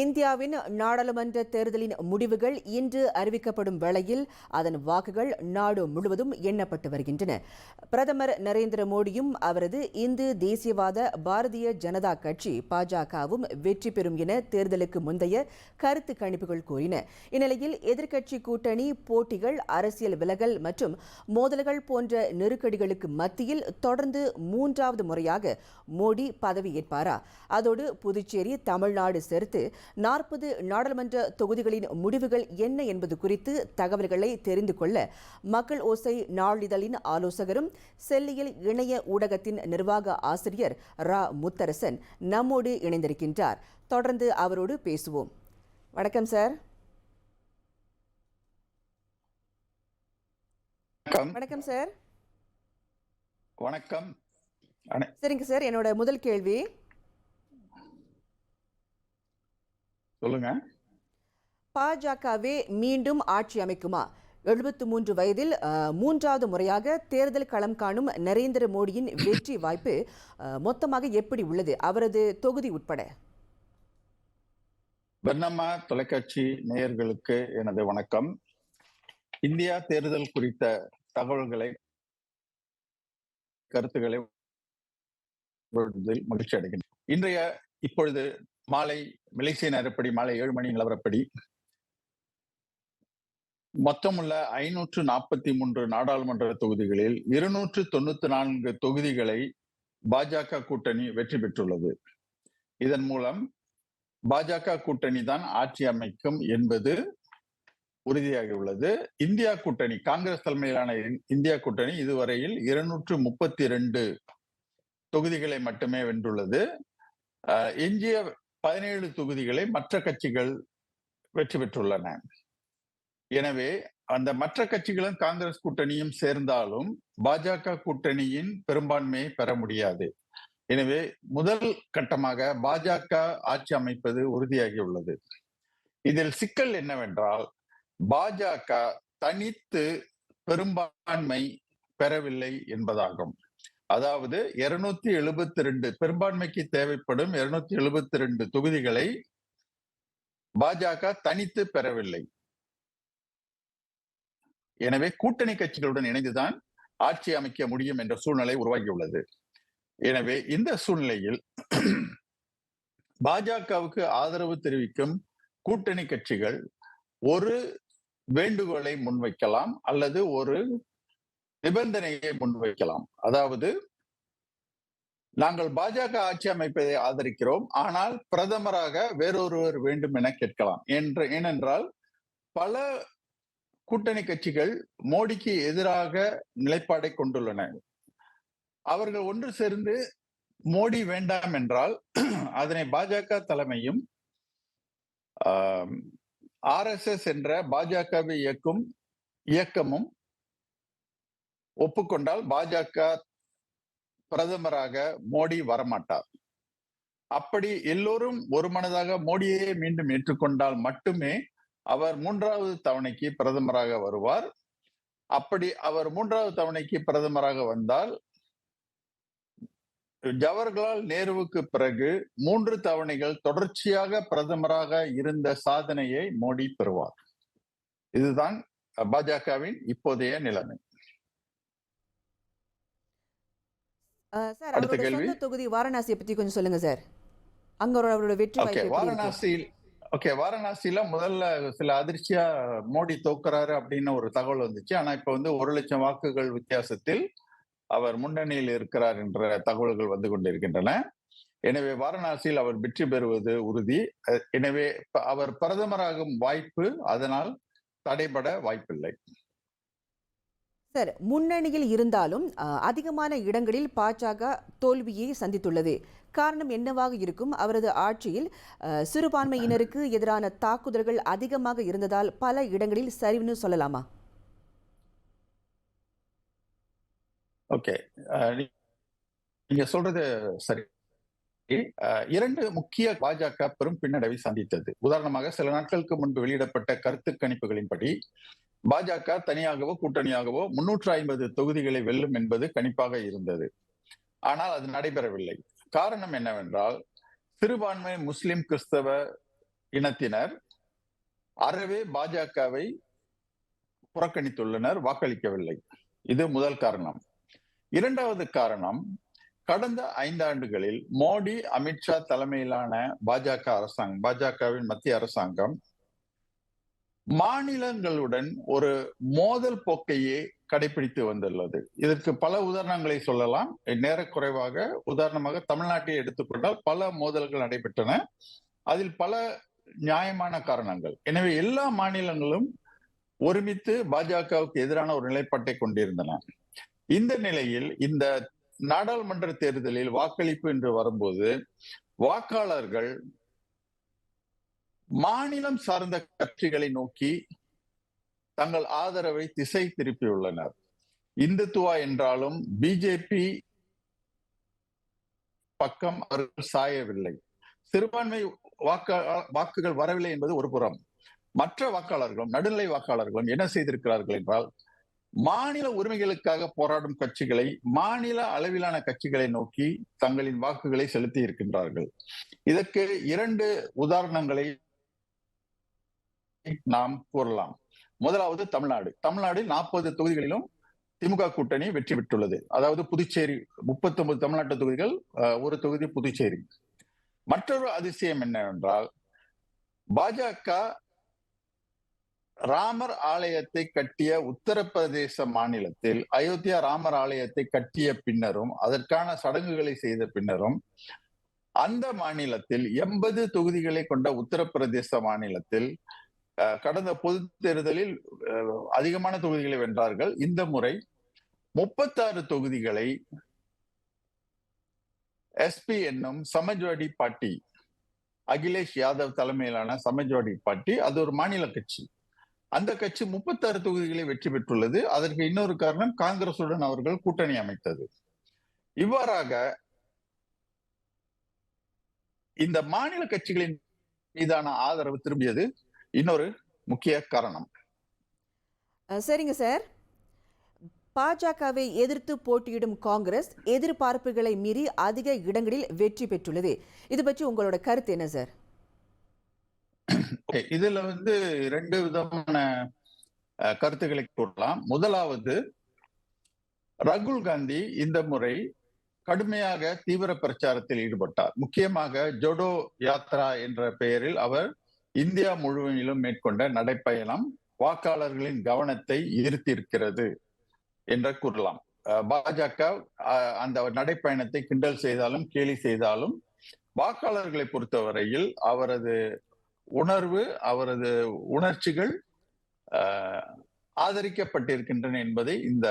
இந்தியாவின் நாடாளுமன்ற தேர்தலின் முடிவுகள் இன்று அறிவிக்கப்படும் வேளையில் அதன் வாக்குகள் நாடு முழுவதும் எண்ணப்பட்டு வருகின்றன. பிரதமர் நரேந்திர மோடியும் அவரது இந்து தேசியவாத பாரதிய ஜனதா கட்சி பாஜகவும் வெற்றி பெறும் என தேர்தலுக்கு முந்தைய கருத்து கணிப்புகள் கூறின. இந்நிலையில் எதிர்க்கட்சி கூட்டணி போட்டிகள் அரசியல் விலகல் மற்றும் மோதல்கள் போன்ற நெருக்கடிகளுக்கு மத்தியில் தொடர்ந்து மூன்றாவது முறையாக மோடி பதவியேற்பாரா? அதோடு புதுச்சேரி தமிழ்நாடு சேர்த்து நாற்பது நாடாளுமன்ற தொகுதிகளின் முடிவுகள் என்ன என்பது குறித்து தகவல்களை தெரிந்து கொள்ள மக்கள் ஓசை நாளிதழின் ஆலோசகரும் செல்லியில் இணைய ஊடகத்தின் நிர்வாக ஆசிரியர் ரா. முத்தரசன் நம்மோடு இணைந்திருக்கின்றார். தொடர்ந்து அவரோடு பேசுவோம். வணக்கம் சார். வணக்கம். வணக்கம் சார். வணக்கம். சரிங்க சார். என்னோட முதல் கேள்வி. சொல்லுங்க. பாஜகவே மீண்டும் ஆட்சி அமைக்குமா? எழுபத்து மூன்று வயதில் மூன்றாவது முறையாக தேர்தல் களம் காணும் நரேந்திர மோடியின் வெற்றி வாய்ப்பு மொத்தமாக எப்படி உள்ளது? அவரது தொகுதி உட்பட. பெர்னம்மா தொலைக்காட்சி நேயர்களுக்கு எனது வணக்கம். இந்தியா தேர்தல் குறித்த தகவல்களை கருத்துக்களை மகிழ்ச்சி அடைகின்றேன் இன்றைய இப்பொழுது மாலை மலேசிய நேரப்படி மாலை ஏழு மணி நிலவரப்படி. மொத்தமுள்ள ஐநூற்று நாற்பத்தி மூன்று நாடாளுமன்ற தொகுதிகளில் இருநூற்று தொண்ணூத்தி நான்கு தொகுதிகளை பாஜக கூட்டணி வெற்றி பெற்றுள்ளது. இதன் மூலம் பாஜக கூட்டணி தான் ஆட்சி அமைக்கும் என்பது உறுதியாகியுள்ளது. இந்தியா கூட்டணி காங்கிரஸ் தலைமையிலான இந்தியா கூட்டணி இதுவரையில் இருநூற்று முப்பத்தி ரெண்டு தொகுதிகளை மட்டுமே வென்றுள்ளது. எஞ்சிய பதினேழு தொகுதிகளை மற்ற கட்சிகள் வெற்றி பெற்றுள்ளன. எனவே அந்த மற்ற கட்சிகளும் காங்கிரஸ் கூட்டணியும் சேர்ந்தாலும் பாஜக கூட்டணியின் பெரும்பான்மையை பெற முடியாது. எனவே முதல் கட்டமாக பாஜக ஆட்சி அமைப்பது உறுதியாகியுள்ளது. இதில் சிக்கல் என்னவென்றால் பாஜக தனித்து பெரும்பான்மை பெறவில்லை என்பதாகும். அதாவது இருநூத்தி எழுபத்தி ரெண்டு பெரும்பான்மைக்கு தேவைப்படும் இருநூத்தி எழுபத்தி ரெண்டு தொகுதிகளை பாஜக தனித்து பெறவில்லை. எனவே கூட்டணி கட்சிகளுடன் இணைந்துதான் ஆட்சி அமைக்க முடியும் என்ற சூழ்நிலை உருவாகியுள்ளது. எனவே இந்த சூழ்நிலையில் பாஜகவுக்கு ஆதரவு தெரிவிக்கும் கூட்டணி கட்சிகள் ஒரு வேண்டுகோளை முன்வைக்கலாம் அல்லது ஒரு நிபந்தனையை முன்வைக்கலாம் அதாவது நாங்கள் பாஜக ஆட்சி அமைப்பதை ஆதரிக்கிறோம் ஆனால் பிரதமராக வேறொருவர் வேண்டும் என கேட்கலாம். என்று ஏனென்றால் பல கூட்டணி கட்சிகள் மோடிக்கு எதிராக நிலைப்பாடை கொண்டுள்ளன. அவர்கள் ஒன்று சேர்ந்து மோடி வேண்டாம் என்றால் அதனை பாஜக தலைமையும் ஆர் எஸ் எஸ் என்ற பாஜகவை இயக்கும் இயக்கமும் ஒப்புக்கொண்டால் பாஜக பிரதமராக மோடி வரமாட்டார். அப்படி எல்லோரும் ஒரு மனதாக மோடியே மீண்டும் ஏற்றுக்கொண்டால் மட்டுமே அவர் மூன்றாவது தவணைக்கு பிரதமராக வருவார். அப்படி அவர் மூன்றாவது தவணைக்கு பிரதமராக வந்தால் ஜவஹர்லால் நேருவுக்கு பிறகு மூன்று தவணைகள் தொடர்ச்சியாக பிரதமராக இருந்த சாதனையை மோடி பெறுவார். இதுதான் பாஜகவின் இப்போதைய நிலைமை. சார் அடுத்த கேள்வி. தொகுதி வாரணாசியை பத்தி கொஞ்சம் சொல்லுங்க சார். அங்க அவரோட வெற்றி வாய்ப்பு? வாரணாசியில் ஓகே வாரணாசியில முதல்ல சில அதிர்ச்சியா மோடி தோக்குறாரு அப்படின்னு ஒரு தகவல் வந்துச்சு. ஆனா இப்ப வந்து ஒரு லட்சம் வாக்குகள் வித்தியாசத்தில் அவர் முன்னணியில் இருக்கிறார் என்ற தகவல்கள் வந்து கொண்டிருக்கின்றன. எனவே வாரணாசியில் அவர் வெற்றி பெறுவது உறுதி. எனவே அவர் பிரதமராகும் வாய்ப்பு அதனால் தடைபட வாய்ப்பில்லை. சார் முன்னணியில் இருந்தாலும் அதிகமான இடங்களில் பாஜக தோல்வியை சந்தித்துள்ளது. காரணம் என்னவாக இருக்கும்? அவரது ஆட்சியில் சிறுபான்மையினருக்கு எதிரான தாக்குதல்கள் அதிகமாக இருந்ததால் பல இடங்களில் சரிவுன்னு சொல்லலாமா? ஓகே. நீங்க சொல்றது சரி. இரண்டு முக்கிய பாஜக பெரும் பின்னடைவை சந்தித்தது. உதாரணமாக சில நாட்களுக்கு முன்பு வெளியிடப்பட்ட கருத்து கணிப்புகளின்படி பாஜக தனியாகவோ கூட்டணியாகவோ முன்னூற்று ஐம்பது தொகுதிகளை வெல்லும் என்பது கணிப்பாக இருந்தது. ஆனால் அது நடைபெறவில்லை. காரணம் என்னவென்றால் சிறுபான்மை முஸ்லிம் கிறிஸ்தவ இனத்தினர் அறவே பாஜகவை புறக்கணித்துள்ளனர் வாக்களிக்கவில்லை. இது முதல் காரணம். இரண்டாவது காரணம் கடந்த ஐந்தாண்டுகளில் மோடி அமித்ஷா தலைமையிலான பாஜக அரசாங்கம் பாஜகவின் மத்திய அரசாங்கம் மாநிலங்களுடன் ஒரு மோதல் போக்கையே கடைபிடித்து வந்துள்ளது. இதற்கு பல உதாரணங்களை சொல்லலாம். நேரக்குறைவாக உதாரணமாக தமிழ்நாட்டை எடுத்துக்கொண்டால் பல மோதல்கள் நடைபெற்றன. அதில் பல நியாயமான காரணங்கள். எனவே எல்லா மாநிலங்களும் ஒருமித்து பாஜகவுக்கு எதிரான ஒரு நிலைப்பாட்டை கொண்டிருந்தன. இந்த நிலையில் இந்த நாடாளுமன்ற தேர்தலில் வாக்களிப்பு என்று வரும்போது வாக்காளர்கள் மாநிலம் சார்ந்த கட்சிகளை நோக்கி தங்கள் ஆதரவை திசை திருப்பியுள்ளனர். இந்துத்துவா என்றாலும் பிஜேபி பக்கம் அவர்கள் சாயவில்லை. சிறுபான்மை வாக்குகள் வரவில்லை என்பது ஒரு புறம். மற்ற வாக்காளர்களும் நடுநிலை வாக்காளர்களும் என்ன செய்திருக்கிறார்கள் என்றால் மாநில உரிமைகளுக்காக போராடும் கட்சிகளை மாநில அளவிலான கட்சிகளை நோக்கி தங்களின் வாக்குகளை செலுத்தி இருக்கின்றார்கள். இதற்கு இரண்டு உதாரணங்களை நாம் கூறலாம். முதலாவது தமிழ்நாடு. தமிழ்நாடு நாற்பது தொகுதிகளிலும் திமுக கூட்டணி வெற்றி பெற்றுள்ளது. அதாவது புதுச்சேரி முப்பத்தி ஒன்பது தமிழ்நாட்டு தொகுதிகள் ஒரு தொகுதி புதுச்சேரி. மற்றொரு அதிசயம் என்னவென்றால் பாஜக ராமர் ஆலயத்தை கட்டிய உத்தரப்பிரதேச மாநிலத்தில் அயோத்தியா ராமர் ஆலயத்தை கட்டிய பின்னரும் அதற்கான சடங்குகளை செய்த பின்னரும் அந்த மாநிலத்தில் எண்பது தொகுதிகளை கொண்ட உத்தரப்பிரதேச மாநிலத்தில் கடந்த பொது தேர்தலில் அதிகமான தொகுதிகளை வென்றார்கள். இந்த முறை முப்பத்தாறு தொகுதிகளை எஸ்பி என்னும் சமாஜ்வாடி பார்ட்டி அகிலேஷ் யாதவ் தலைமையிலான சமாஜ்வாடி பார்ட்டி அது ஒரு மாநில கட்சி. அந்த கட்சி முப்பத்தாறு தொகுதிகளை வெற்றி பெற்றுள்ளது. அதற்கு இன்னொரு காரணம் காங்கிரசுடன் அவர்கள் கூட்டணி அமைத்தது. இவ்வாறாக இந்த மாநில கட்சிகளின் மீதான ஆதரவு திரும்பியது இன்னொரு முக்கிய காரணம். சரிங்க சார். பாஜகவை எதிர்த்து போட்டியிடும் காங்கிரஸ் எதிர்பார்ப்புகளை மீறி அதிக இடங்களில் வெற்றி பெற்றுள்ளது. இது பற்றி உங்களோட கருத்து என்ன சார்? இதுல வந்து ரெண்டு விதமான கருத்துக்களை கூறலாம் முதலாவது ரகுல் காந்தி இந்த முறை கடுமையாக தீவிர பிரச்சாரத்தில் ஈடுபட்டார். முக்கியமாக ஜோடோ யாத்ரா என்ற பெயரில் அவர் இந்தியா முழுவதிலும் மேற்கொண்ட நடைப்பயணம் வாக்காளர்களின் கவனத்தை ஈர்த்திருக்கிறது என்று கூறலாம். பாஜக அந்த நடைப்பயணத்தை கிண்டல் செய்தாலும் கேலி செய்தாலும் வாக்காளர்களை பொறுத்தவரையில் அவரது உணர்வு அவரது உணர்ச்சிகள் ஆதரிக்கப்பட்டிருக்கின்றன என்பதை இந்த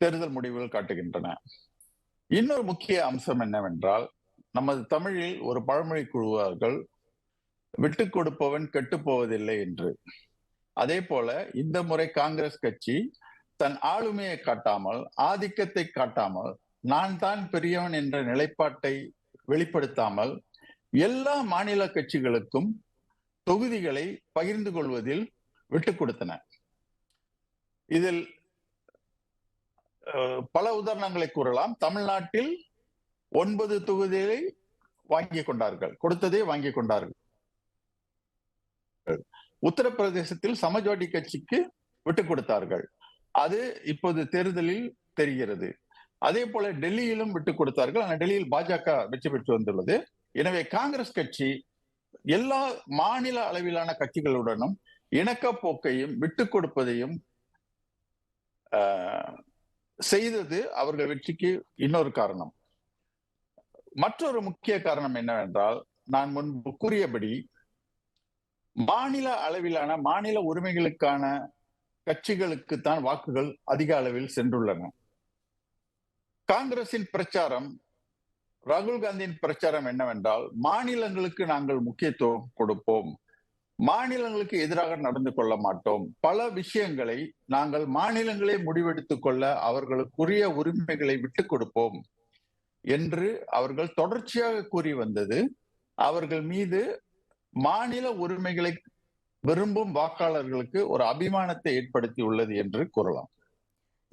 தேர்தல் முடிவுகள் காட்டுகின்றன. இன்னொரு முக்கிய அம்சம் என்னவென்றால் நமது தமிழில் ஒரு பழமொழி கூறுவார்கள் விட்டு கொடுப்பவன் கெட்டு போவதில்லை என்று. அதே போல இந்த முறை காங்கிரஸ் கட்சி தன் ஆளுமையை காட்டாமல் ஆதிக்கத்தை காட்டாமல் நான் தான் பெரியவன் என்ற நிலைப்பாட்டை வெளிப்படுத்தாமல் எல்லா மாநில கட்சிகளுக்கும் தொகுதிகளை பகிர்ந்து கொள்வதில் விட்டு கொடுத்தன இதில் பல உதாரணங்களை கூறலாம். தமிழ்நாட்டில் ஒன்பது தொகுதிகளை வாங்கி கொண்டார்கள். கொடுத்ததே வாங்கி கொண்டார்கள். உத்தரப்பிரதேசத்தில் சமாஜ்வாடி கட்சிக்கு விட்டு கொடுத்தார்கள். அது இப்போது தேர்தலில் தெரிகிறது. அதே போல டெல்லியிலும் விட்டு கொடுத்தார்கள். ஆனால் டெல்லியில் பாஜக வெற்றி பெற்று வந்துள்ளது. எனவே காங்கிரஸ் கட்சி எல்லா மாநில அளவிலான கட்சிகளுடனும் இணக்க போக்கையும் விட்டு கொடுப்பதையும் செய்தது அவர்கள் வெற்றிக்கு இன்னொரு காரணம். மற்றொரு முக்கிய காரணம் என்னவென்றால் நான் முன்பு கூறியபடி மாநில அளவிலான மாநில உரிமைகளுக்கான கட்சிகளுக்கு தான் வாக்குகள் அதிக அளவில் சென்றுள்ளன. காங்கிரசின் பிரச்சாரம் ராகுல் காந்தியின் பிரச்சாரம் என்னவென்றால் மாநிலங்களுக்கு நாங்கள் முக்கியத்துவம் கொடுப்போம். மாநிலங்களுக்கு எதிராக நடந்து கொள்ள மாட்டோம். பல விஷயங்களை நாங்கள் மாநிலங்களே முடிவெடுத்துக் கொள்ள அவர்களுக்குரிய உரிமைகளை விட்டுக் கொடுப்போம் என்று அவர்கள் தொடர்ச்சியாக கூறி வந்தது. அவர்கள் மீது மாநில உரிமைகளை விரும்பும் வாக்காளர்களுக்கு ஒரு அபிமானத்தை ஏற்படுத்தி உள்ளது என்று கூறலாம்.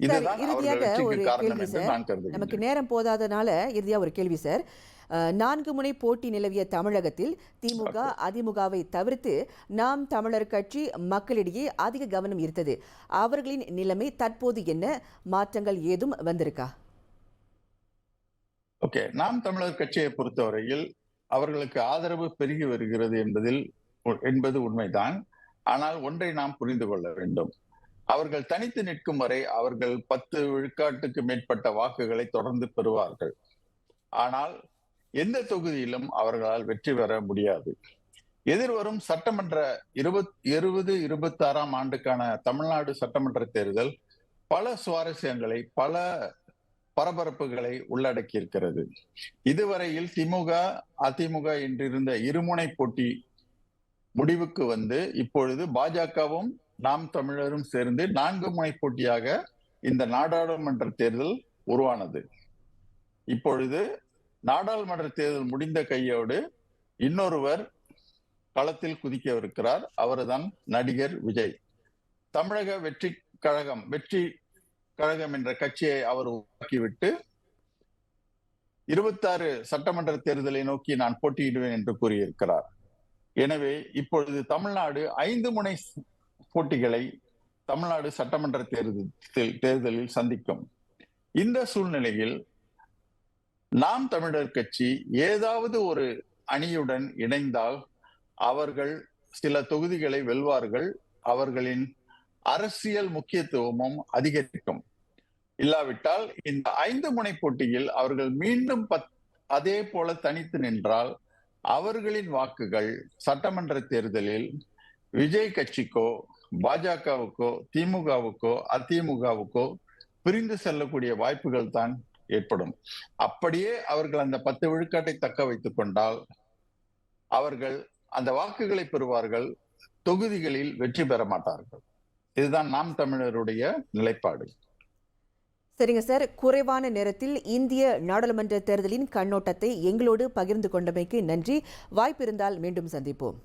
இறுதியாக ஒரு கேள்வி சார். நமக்கு நேரம் போதாதனால இறுதியா ஒரு கேள்வி சார். நான்கு முனை போட்டி நிலவிய தமிழகத்தில் திமுக அதிமுகவை தவிர்த்து நாம் தமிழர் கட்சி மக்களிடையே அதிக கவனம் ஈர்த்தது. அவர்களின் நிலைமை தற்போது என்ன? மாற்றங்கள் ஏதும் வந்திருக்கா? ஓகே. நாம் தமிழர் கட்சியை பொறுத்தவரையில் அவர்களுக்கு ஆதரவு பெருகி வருகிறது என்பதில் என்பது உண்மைதான். ஆனால் ஒன்றை நாம் புரிந்து கொள்ள வேண்டும். அவர்கள் தனித்து நிற்கும் வரை அவர்கள் பத்து விழுக்காட்டுக்கு மேற்பட்ட வாக்குகளை தொடர்ந்து பெறுவார்கள். ஆனால் எந்த தொகுதியிலும் அவர்களால் வெற்றி பெற முடியாது. எதிர்வரும் சட்டமன்ற இருபத் இருபது இருபத்தி ஆறாம் ஆண்டுக்கான தமிழ்நாடு சட்டமன்ற தேர்தல் பல சுவாரஸ்யங்களை பல பரபரப்புகளை உள்ளடக்கி இருக்கிறது இதுவரையில் திமுக அதிமுக என்றிருந்த இருமுனை போட்டி முடிவுக்கு வந்து இப்பொழுது பாஜகவும் நாம் தமிழரும் சேர்ந்து நான்கு முனை போட்டியாக இந்த நாடாளுமன்ற தேர்தல் உருவானது. இப்பொழுது நாடாளுமன்ற தேர்தல் முடிந்த கையோடு இன்னொருவர் களத்தில் குதிக்கவிருக்கிறார். அவர்தான் நடிகர் விஜய். தமிழக வெற்றி கழகம் வெற்றி கழகம் என்ற கட்சியை அவர் உருவாக்கிவிட்டு இருபத்தாறு சட்டமன்ற தேர்தலை நோக்கி நான் போட்டியிடுவேன் என்று கூறியிருக்கிறார். எனவே இப்பொழுது தமிழ்நாடு ஐந்து முனை போட்டிகளை தமிழ்நாடு சட்டமன்ற தேர்தல் தேர்தலில் சந்திக்கும். இந்த சூழ்நிலையில் நாம் தமிழர் கட்சி ஏதாவது ஒரு அணியுடன் இணைந்தால் அவர்கள் சில தொகுதிகளை வெல்வார்கள் அவர்களின் அரசியல் முக்கியத்துவமும் அதிகரிக்கும். இல்லாவிட்டால் இந்த ஐந்து முனை போட்டியில் அவர்கள் மீண்டும் பத் அதே போல தனித்து நின்றால் அவர்களின் வாக்குகள் சட்டமன்ற தேர்தலில் விஜய் கட்சிக்கோ பாஜகவுக்கோ திமுகவுக்கோ அதிமுகவுக்கோ பிரிந்து செல்லக்கூடிய வாய்ப்புகள் தான் ஏற்படும். அப்படியே அவர்கள் அந்த பத்து விழுக்காட்டை தக்க வைத்துக் கொண்டால் அவர்கள் அந்த வாக்குகளை பெறுவார்கள் தொகுதிகளில் வெற்றி பெற மாட்டார்கள். இதுதான் நாம் தமிழருடைய நிலைப்பாடு. சரிங்க சார். குறைவான நேரத்தில் இந்திய நாடாளுமன்ற தேர்தலின் கண்ணோட்டத்தை எங்களோடு பகிர்ந்து கொண்டமைக்கு நன்றி. வாய்ப்பிருந்தால் மீண்டும் சந்திப்போம்.